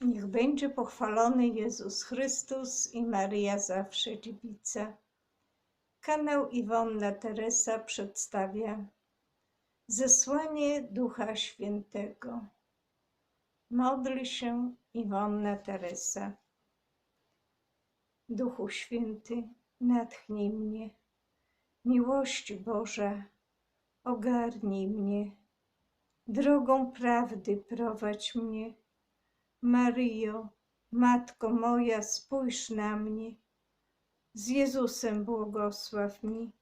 Niech będzie pochwalony Jezus Chrystus i Maryja zawsze dziewica. Kanał Iwonna Teresa przedstawia Zesłanie Ducha Świętego. Modli się Iwonna Teresa. Duchu Święty, natchnij mnie. Miłość Boża, ogarnij mnie. Drogą prawdy prowadź mnie. Maryjo, Matko moja, spójrz na mnie. Z Jezusem błogosław mi.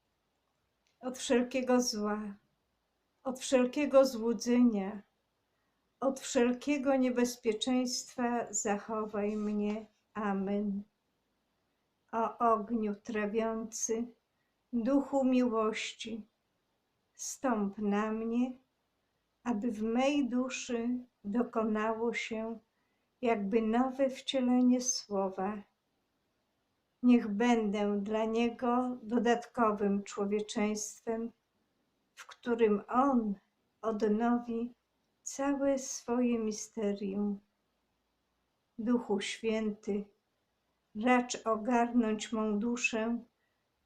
Od wszelkiego zła, od wszelkiego złudzenia, od wszelkiego niebezpieczeństwa zachowaj mnie. Amen. O ogniu trawiący, duchu miłości, stąp na mnie, aby w mej duszy dokonało się jakby nowe wcielenie słowa. Niech będę dla niego dodatkowym człowieczeństwem, w którym on odnowi całe swoje misterium. Duchu Święty, racz ogarnąć mą duszę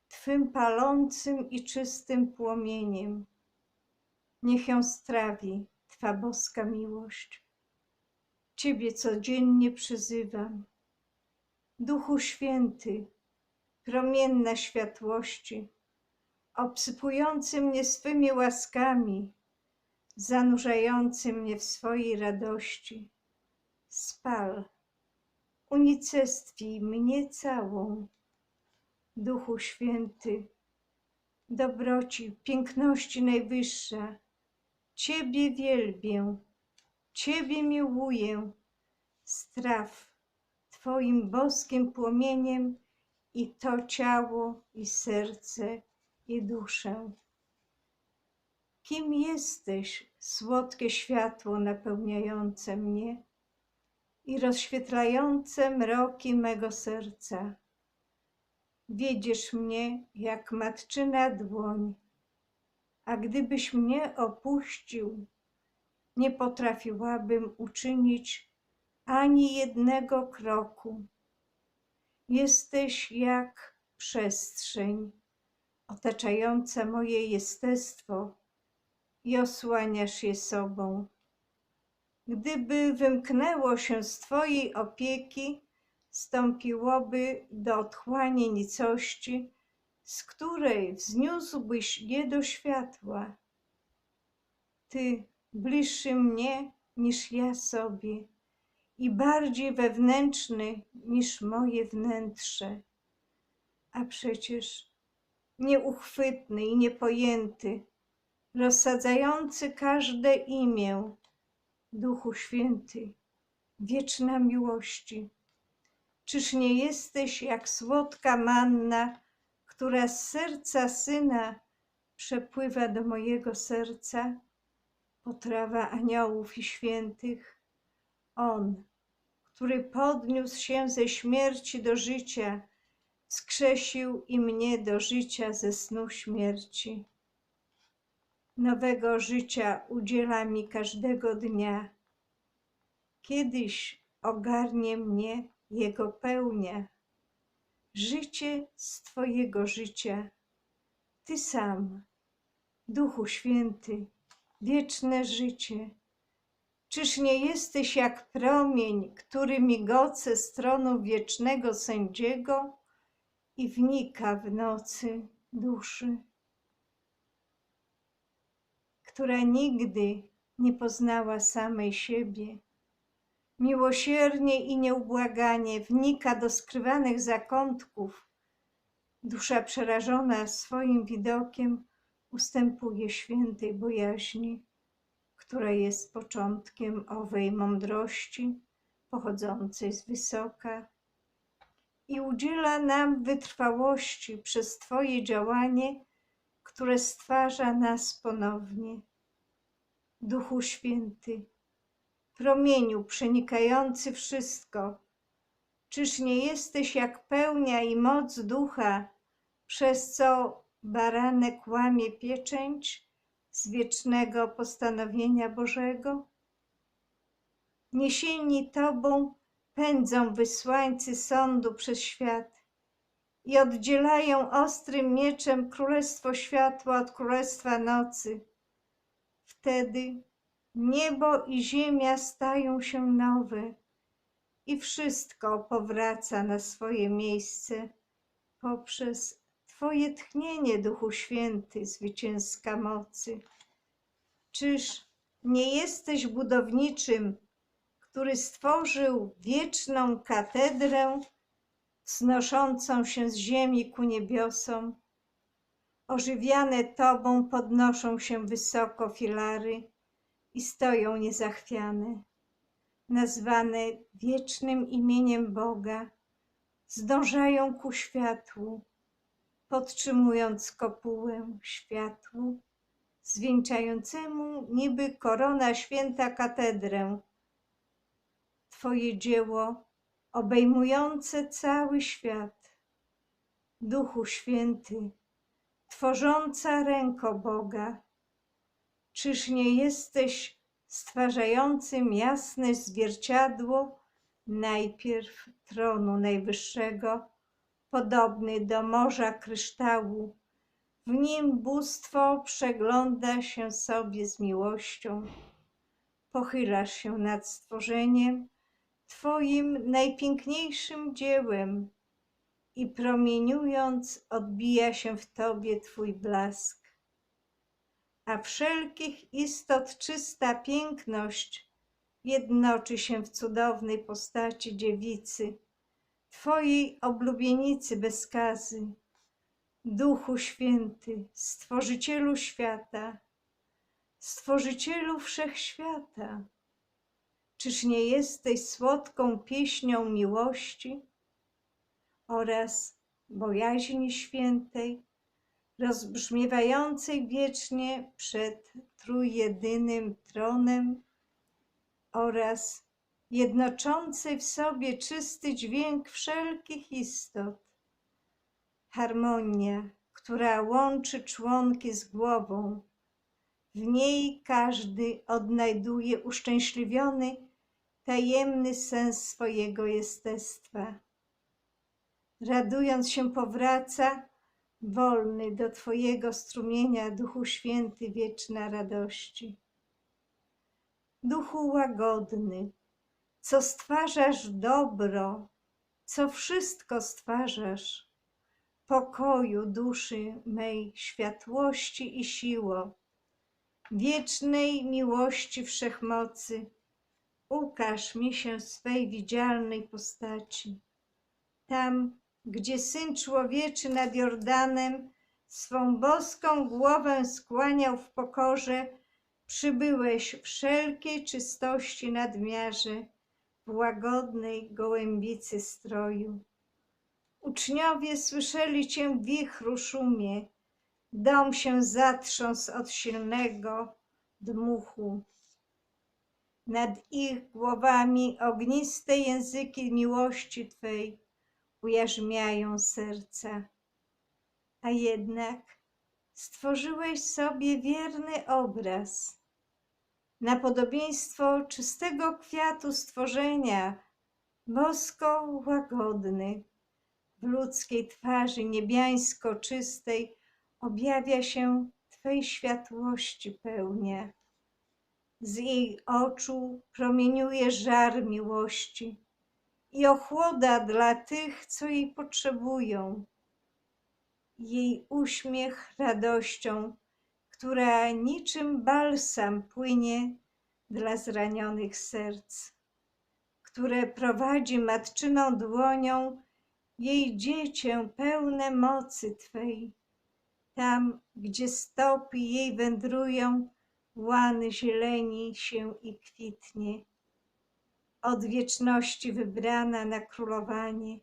Twym palącym i czystym płomieniem. Niech ją strawi Twa boska miłość. Ciebie codziennie przyzywam. Duchu Święty, promienna światłości, obsypujący mnie swymi łaskami, zanurzający mnie w swojej radości. Spal, unicestwij mnie całą. Duchu Święty, dobroci, piękności najwyższa, Ciebie wielbię, Ciebie miłuję. Straw Twoim boskim płomieniem i to ciało, i serce, i duszę. Kim jesteś, słodkie światło napełniające mnie i rozświetlające mroki mego serca? Wiedziesz mnie jak matczyna dłoń, a gdybyś mnie opuścił, nie potrafiłabym uczynić ani jednego kroku. Jesteś jak przestrzeń otaczająca moje jestestwo i osłaniasz je sobą. Gdyby wymknęło się z Twojej opieki, stąpiłoby do otchłani nicości, z której wzniósłbyś je do światła. Ty bliższy mnie niż ja sobie i bardziej wewnętrzny niż moje wnętrze. A przecież nieuchwytny i niepojęty, rozsadzający każde imię, Duchu Święty, wieczna miłości. Czyż nie jesteś jak słodka manna, która z serca syna przepływa do mojego serca? Potrawa aniołów i świętych. On, który podniósł się ze śmierci do życia, skrzesił i mnie do życia ze snu śmierci. Nowego życia udziela mi każdego dnia. Kiedyś ogarnie mnie Jego pełnia. Życie z Twojego życia. Ty sam, Duchu Święty, wieczne życie. Czyż nie jesteś jak promień, który migoce stroną wiecznego sędziego i wnika w nocy duszy, która nigdy nie poznała samej siebie? Miłosiernie i nieubłaganie wnika do skrywanych zakątków. Dusza przerażona swoim widokiem ustępuje świętej bojaźni, która jest początkiem owej mądrości pochodzącej z wysoka i udziela nam wytrwałości przez Twoje działanie, które stwarza nas ponownie. Duchu Święty, promieniu przenikający wszystko, czyż nie jesteś jak pełnia i moc ducha, przez co baranek łamie pieczęć z wiecznego postanowienia Bożego? niesieni Tobą pędzą wysłańcy sądu przez świat i oddzielają ostrym mieczem królestwo światła od królestwa nocy. Wtedy niebo i ziemia stają się nowe i wszystko powraca na swoje miejsce poprzez Twoje tchnienie, Duchu Święty, zwycięska mocy. Czyż nie jesteś budowniczym, który stworzył wieczną katedrę, wznoszącą się z ziemi ku niebiosom? Ożywiane Tobą podnoszą się wysoko filary i stoją niezachwiane, nazwane wiecznym imieniem Boga, zdążają ku światłu, podtrzymując kopułę światłu, zwieńczającemu niby korona święta katedrę. Twoje dzieło obejmujące cały świat. Duchu Święty, tworząca ręko Boga, czyż nie jesteś stwarzającym jasne zwierciadło najpierw tronu Najwyższego, podobny do morza kryształu. W nim bóstwo przegląda się sobie z miłością. Pochylasz się nad stworzeniem, Twoim najpiękniejszym dziełem i promieniując odbija się w Tobie Twój blask. A wszelkich istot czysta piękność jednoczy się w cudownej postaci dziewicy, Twojej oblubienicy bez skazy, Duchu Święty, Stworzycielu świata, Stworzycielu wszechświata. Czyż nie jesteś słodką pieśnią miłości oraz bojaźni świętej, rozbrzmiewającej wiecznie przed trójjedynym tronem oraz jednoczącej w sobie czysty dźwięk wszelkich istot. Harmonia, która łączy członki z głową. W niej każdy odnajduje uszczęśliwiony, tajemny sens swojego jestestwa. Radując się powraca, wolny do Twojego strumienia, Duchu Święty, wieczna radości. Duchu łagodny, co stwarzasz dobro, co wszystko stwarzasz, pokoju duszy mej, światłości i siło, wiecznej miłości wszechmocy, ukaż mi się swej widzialnej postaci. Tam, gdzie Syn Człowieczy nad Jordanem swą boską głowę skłaniał w pokorze, przybyłeś wszelkiej czystości nadmiarze, w łagodnej gołębicy stroju. Uczniowie słyszeli cię w wichru szumie, dom się zatrząsł od silnego dmuchu. Nad ich głowami ogniste języki miłości Twej ujarzmiają serca. A jednak stworzyłeś sobie wierny obraz, na podobieństwo czystego kwiatu stworzenia, bosko łagodny. W ludzkiej twarzy niebiańsko czystej objawia się Twej światłości pełnia. Z jej oczu promieniuje żar miłości i ochłoda dla tych, co jej potrzebują. Jej uśmiech radością, która niczym balsam płynie dla zranionych serc, które prowadzi matczyną dłonią jej dziecię pełne mocy Twej. Tam, gdzie stopy jej wędrują, łany zieleni się i kwitnie od wieczności wybrana na królowanie.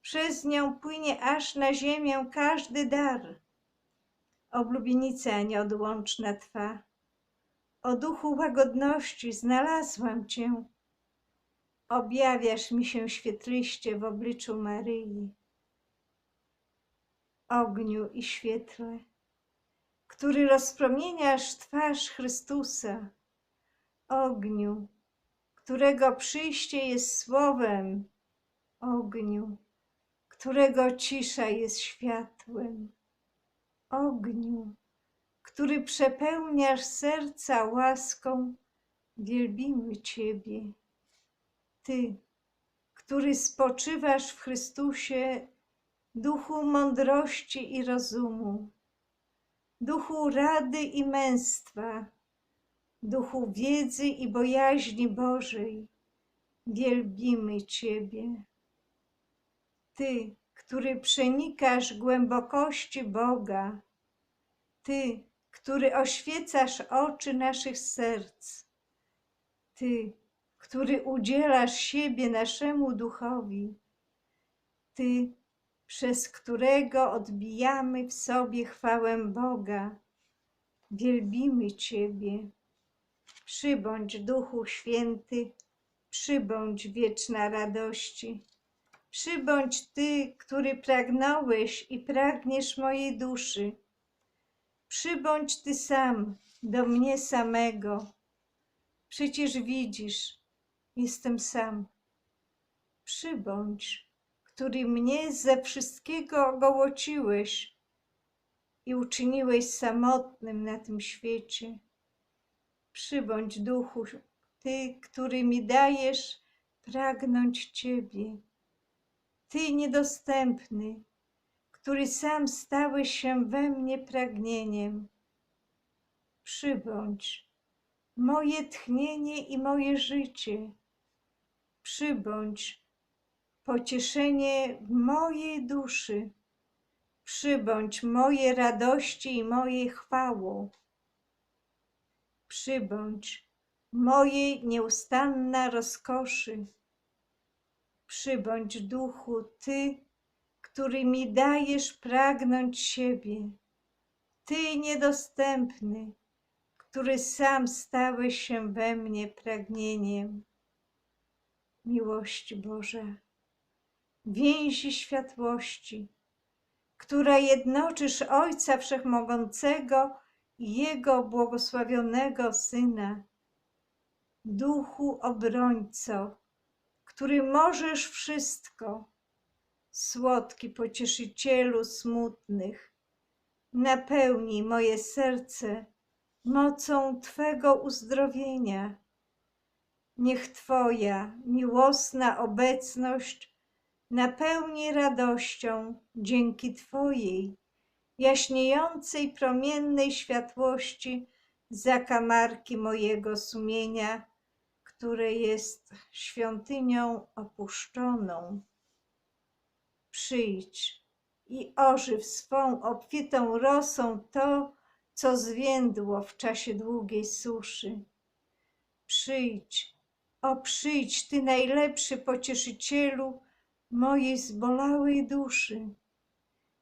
Przez nią płynie aż na ziemię każdy dar. Oblubienica nieodłączna Twa, o duchu łagodności znalazłam Cię. Objawiasz mi się świetliście w obliczu Maryi. Ogniu i świetle, który rozpromieniasz twarz Chrystusa. Ogniu, którego przyjście jest słowem, ogniu, którego cisza jest światłem, ogniu, który przepełniasz serca łaską, wielbimy Ciebie. Ty, który spoczywasz w Chrystusie, duchu mądrości i rozumu, duchu rady i męstwa, duchu wiedzy i bojaźni Bożej, wielbimy Ciebie. Ty, który przenikasz głębokości Boga, Ty, który oświecasz oczy naszych serc, Ty, który udzielasz siebie naszemu duchowi, Ty, przez którego odbijamy w sobie chwałę Boga, wielbimy Ciebie. Przybądź Duchu Święty, przybądź wieczna radości. Przybądź Ty, który pragnąłeś i pragniesz mojej duszy. Przybądź Ty sam do mnie samego. Przecież widzisz, jestem sam. Przybądź, który mnie ze wszystkiego ogołociłeś i uczyniłeś samotnym na tym świecie. Przybądź, duchu, Ty, który mi dajesz pragnąć Ciebie. Ty niedostępny, który sam stałeś się we mnie pragnieniem. Przybądź, moje tchnienie i moje życie. Przybądź, pocieszenie mojej duszy. Przybądź moje radości i mojej chwało. Przybądź mojej nieustanna rozkoszy. Przybądź duchu, Ty, który mi dajesz pragnąć siebie. Ty niedostępny, który sam stałeś się we mnie pragnieniem. Miłość Boża, więzi światłości, która jednoczysz Ojca Wszechmogącego i Jego błogosławionego Syna. Duchu obrońco, który możesz wszystko, słodki pocieszycielu smutnych, napełnij moje serce mocą Twego uzdrowienia. Niech Twoja miłosna obecność napełni radością dzięki Twojej jaśniejącej promiennej światłości zakamarki mojego sumienia, które jest świątynią opuszczoną. Przyjdź i ożyw swą obfitą rosą to, co zwiędło w czasie długiej suszy. Przyjdź, o przyjdź, Ty najlepszy pocieszycielu mojej zbolałej duszy.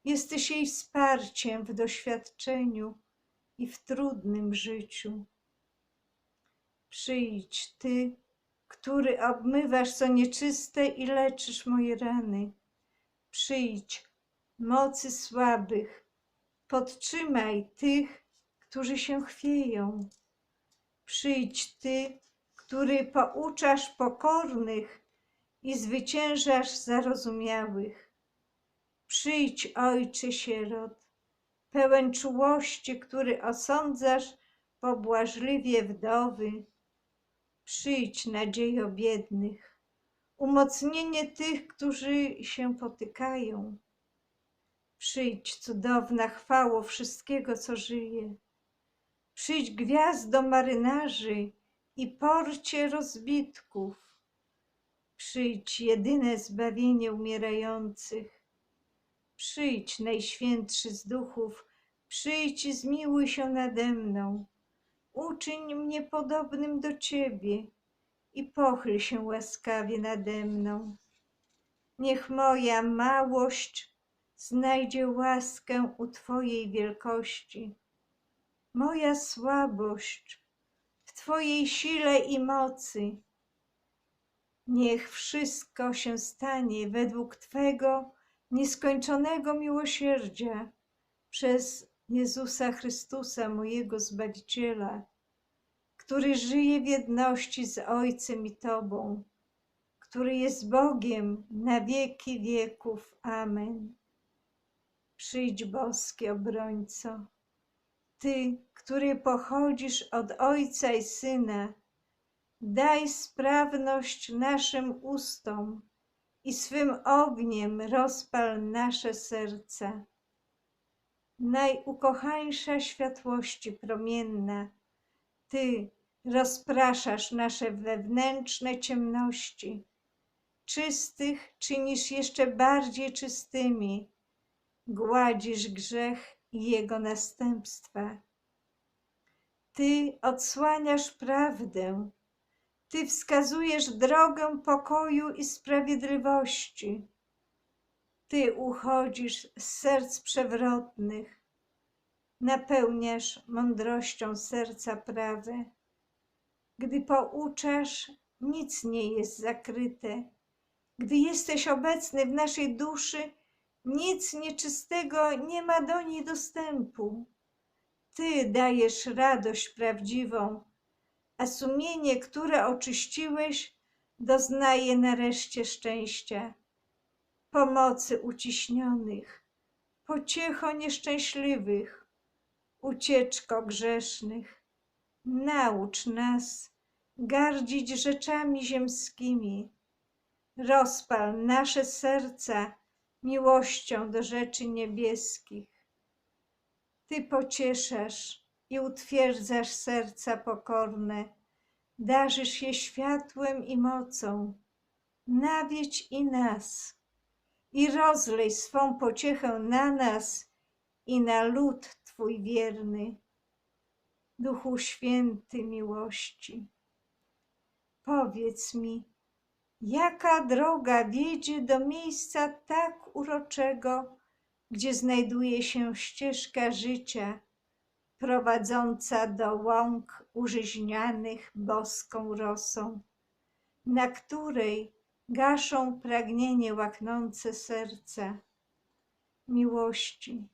Jesteś jej wsparciem w doświadczeniu i w trudnym życiu. Przyjdź, Ty, który obmywasz co nieczyste i leczysz moje rany. Przyjdź, mocy słabych, podtrzymaj tych, którzy się chwieją. Przyjdź Ty, który pouczasz pokornych i zwyciężasz zarozumiałych. Przyjdź, Ojcze sierot, pełen czułości, który osądzasz pobłażliwie wdowy. Przyjdź, nadziejo biednych, umocnienie tych, którzy się potykają. Przyjdź, cudowna chwało wszystkiego, co żyje. Przyjdź, gwiazdo marynarzy i porcie rozbitków. Przyjdź, jedyne zbawienie umierających. Przyjdź, najświętszy z duchów, przyjdź i zmiłuj się nade mną. Uczyń mnie podobnym do Ciebie i pochyl się łaskawie nade mną. Niech moja małość znajdzie łaskę u Twojej wielkości. Moja słabość w Twojej sile i mocy. Niech wszystko się stanie według Twego nieskończonego miłosierdzia przez Jezusa Chrystusa, mojego Zbawiciela, który żyje w jedności z Ojcem i Tobą, który jest Bogiem na wieki wieków. Amen. Przyjdź, boski obrońco, Ty, który pochodzisz od Ojca i Syna, daj sprawność naszym ustom i swym ogniem rozpal nasze serca. Najukochańsza światłości promienna, Ty rozpraszasz nasze wewnętrzne ciemności, czystych czynisz jeszcze bardziej czystymi, gładzisz grzech i jego następstwa. Ty odsłaniasz prawdę, Ty wskazujesz drogę pokoju i sprawiedliwości. Ty uchodzisz z serc przewrotnych, napełniasz mądrością serca prawe. Gdy pouczasz, nic nie jest zakryte. Gdy jesteś obecny w naszej duszy, nic nieczystego nie ma do niej dostępu. Ty dajesz radość prawdziwą, a sumienie, które oczyściłeś, doznaje nareszcie szczęścia, pomocy uciśnionych, pociecho nieszczęśliwych, ucieczko grzesznych. Naucz nas gardzić rzeczami ziemskimi. Rozpal nasze serca miłością do rzeczy niebieskich. Ty pocieszasz i utwierdzasz serca pokorne, darzysz je światłem i mocą. Nawiedź i nas i rozlej swą pociechę na nas i na lud Twój wierny. Duchu Święty miłości, powiedz mi, jaka droga wiedzie do miejsca tak uroczego, gdzie znajduje się ścieżka życia, prowadząca do łąk użyźnianych boską rosą, na której gaszą pragnienie łaknące serca miłości.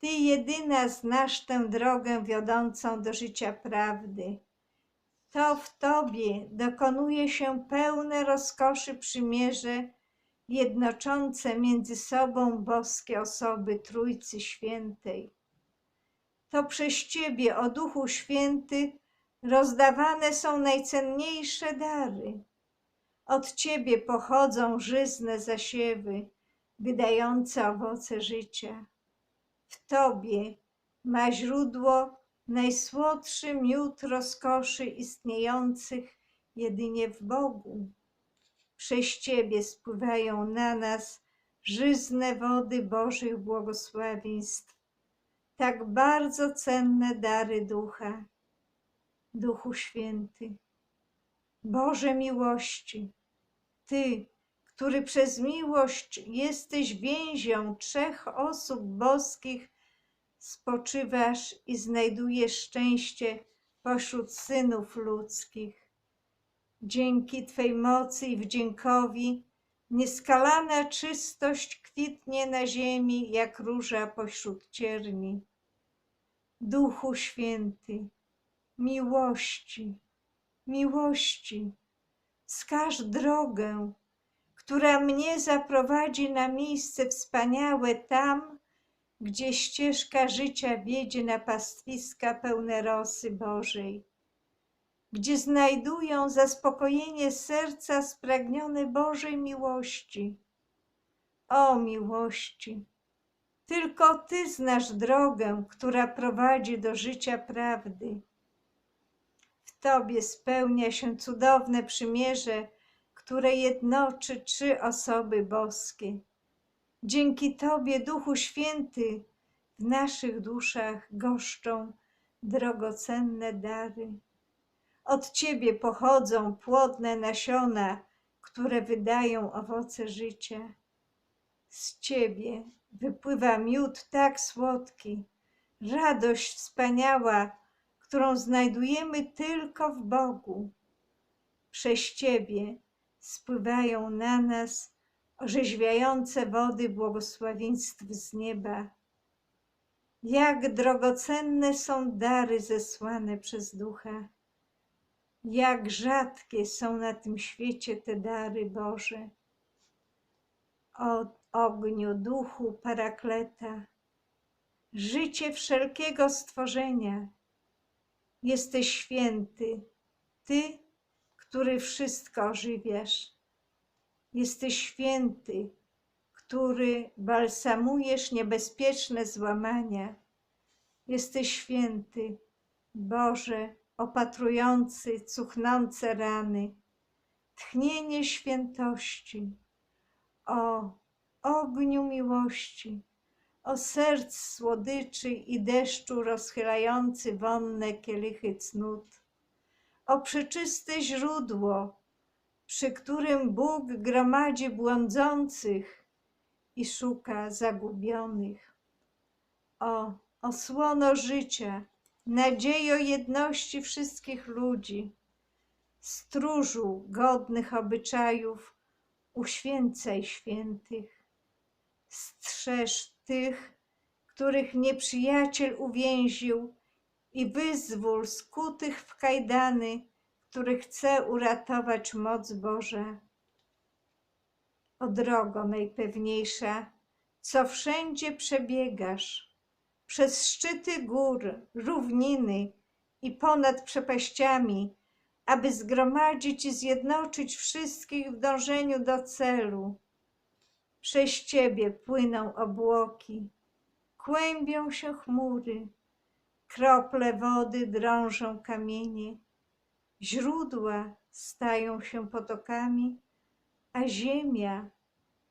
Ty jedyna znasz tę drogę wiodącą do życia prawdy. To w Tobie dokonuje się pełne rozkoszy przymierze, jednoczące między sobą boskie osoby Trójcy Świętej. To przez Ciebie, o Duchu Święty, rozdawane są najcenniejsze dary. Od Ciebie pochodzą żyzne zasiewy, wydające owoce życia. W Tobie ma źródło najsłodszy miód rozkoszy istniejących jedynie w Bogu. Przez Ciebie spływają na nas żyzne wody Bożych błogosławieństw, tak bardzo cenne dary Ducha. Duchu Święty, Boże miłości, Ty, który przez miłość jesteś więzią trzech osób boskich, spoczywasz i znajdujesz szczęście pośród synów ludzkich. Dzięki Twej mocy i wdziękowi nieskalana czystość kwitnie na ziemi jak róża pośród cierni. Duchu Święty, miłości, miłości, wskaż drogę, która mnie zaprowadzi na miejsce wspaniałe tam, gdzie ścieżka życia wiedzie na pastwiska pełne rosy Bożej, gdzie znajdują zaspokojenie serca spragnione Bożej miłości. O miłości! Tylko Ty znasz drogę, która prowadzi do życia prawdy. Tobie spełnia się cudowne przymierze, które jednoczy trzy osoby boskie. Dzięki Tobie, Duchu Święty, w naszych duszach goszczą drogocenne dary. Od Ciebie pochodzą płodne nasiona, które wydają owoce życia. Z Ciebie wypływa miód tak słodki, radość wspaniała, którą znajdujemy tylko w Bogu. Przez Ciebie spływają na nas orzeźwiające wody błogosławieństw z nieba. Jak drogocenne są dary zesłane przez Ducha. Jak rzadkie są na tym świecie te dary Boże. O ogniu, duchu Parakleta, życie wszelkiego stworzenia. Jesteś święty, Ty, który wszystko ożywiasz. Jesteś święty, który balsamujesz niebezpieczne złamania. Jesteś święty, Boże, opatrujący cuchnące rany, tchnienie świętości, o ogniu miłości, o serc słodyczy i deszczu rozchylający wonne kielichy cnót, o przeczyste źródło, przy którym Bóg gromadzi błądzących i szuka zagubionych. O osłono życia, nadziejo jedności wszystkich ludzi, stróżu godnych obyczajów, uświęcaj świętych. Strzeż tych, których nieprzyjaciel uwięził i wyzwól skutych w kajdany, których chce uratować moc Boża. O drogo najpewniejsza, co wszędzie przebiegasz, przez szczyty gór, równiny i ponad przepaściami, aby zgromadzić i zjednoczyć wszystkich w dążeniu do celu. Przez Ciebie płyną obłoki, kłębią się chmury, krople wody drążą kamienie, źródła stają się potokami, a ziemia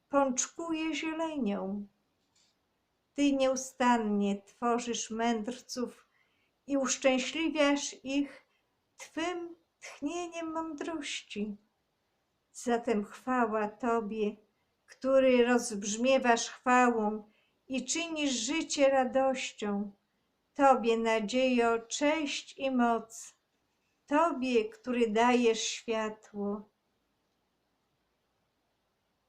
pączkuje zielenią. Ty nieustannie tworzysz mędrców i uszczęśliwiasz ich Twym tchnieniem mądrości. Zatem chwała Tobie, który rozbrzmiewasz chwałą i czynisz życie radością. Tobie nadziejo, cześć i moc. Tobie, który dajesz światło.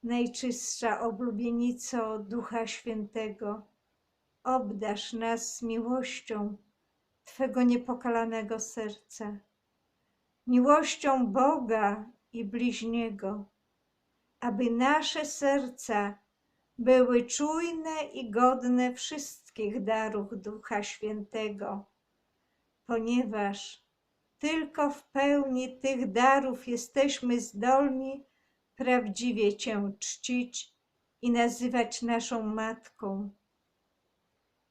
Najczystsza oblubienico Ducha Świętego, obdasz nas miłością Twego niepokalanego serca, miłością Boga i bliźniego, aby nasze serca były czujne i godne wszystkich darów Ducha Świętego, ponieważ tylko w pełni tych darów jesteśmy zdolni prawdziwie Cię czcić i nazywać naszą Matką.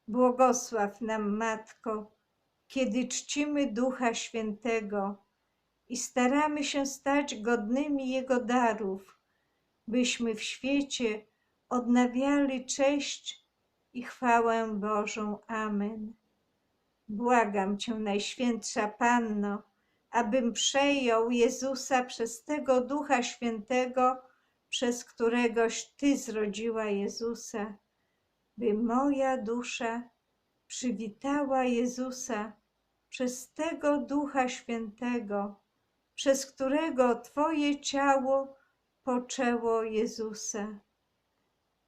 Błogosław nam, Matko, kiedy czcimy Ducha Świętego i staramy się stać godnymi Jego darów, byśmy w świecie odnawiali cześć i chwałę Bożą. Amen. Błagam Cię, Najświętsza Panno, abym przejął Jezusa przez tego Ducha Świętego, przez któregoś Ty zrodziła Jezusa, by moja dusza przywitała Jezusa przez tego Ducha Świętego, przez którego Twoje ciało poczęło Jezusa.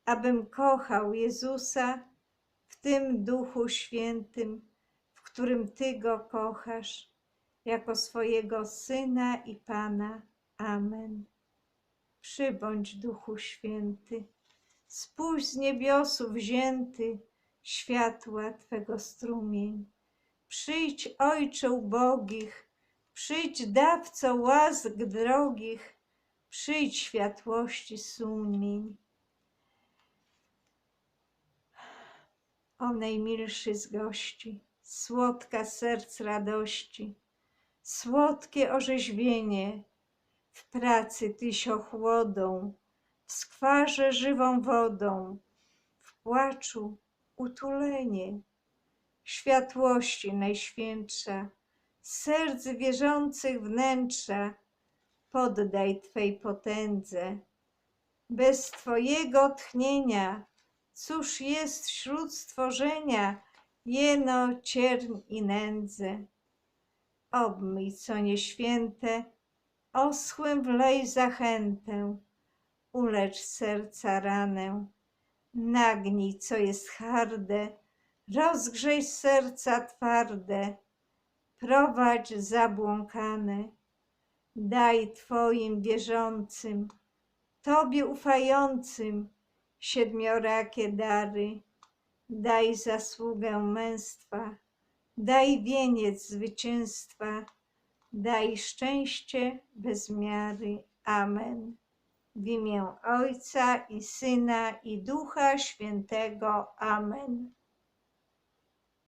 Abym kochał Jezusa w tym Duchu Świętym, w którym Ty Go kochasz, jako swojego Syna i Pana. Amen. Przybądź, Duchu Święty, spójrz z niebiosu wzięty światła Twego strumień. Przyjdź, Ojcze ubogich, przyjdź, dawco łask drogich, przyjdź światłości sumień. O najmilszy z gości, słodka serc radości, słodkie orzeźwienie, w pracy tyś ochłodą, w skwarze żywą wodą, w płaczu utulenie, światłości najświętsza, serc wierzących wnętrza, poddaj Twej potędze. Bez Twojego tchnienia, cóż jest wśród stworzenia, jeno cierń i nędzę. Obmyj, co nieświęte, oschłym wlej zachętę, ulecz serca ranę, nagnij, co jest harde, rozgrzej serca twarde, prowadź zabłąkane, Daj Twoim wierzącym, Tobie ufającym siedmiorakie dary. Daj zasługę męstwa, daj wieniec zwycięstwa, daj szczęście bez miary. Amen. W imię Ojca i Syna i Ducha Świętego. Amen.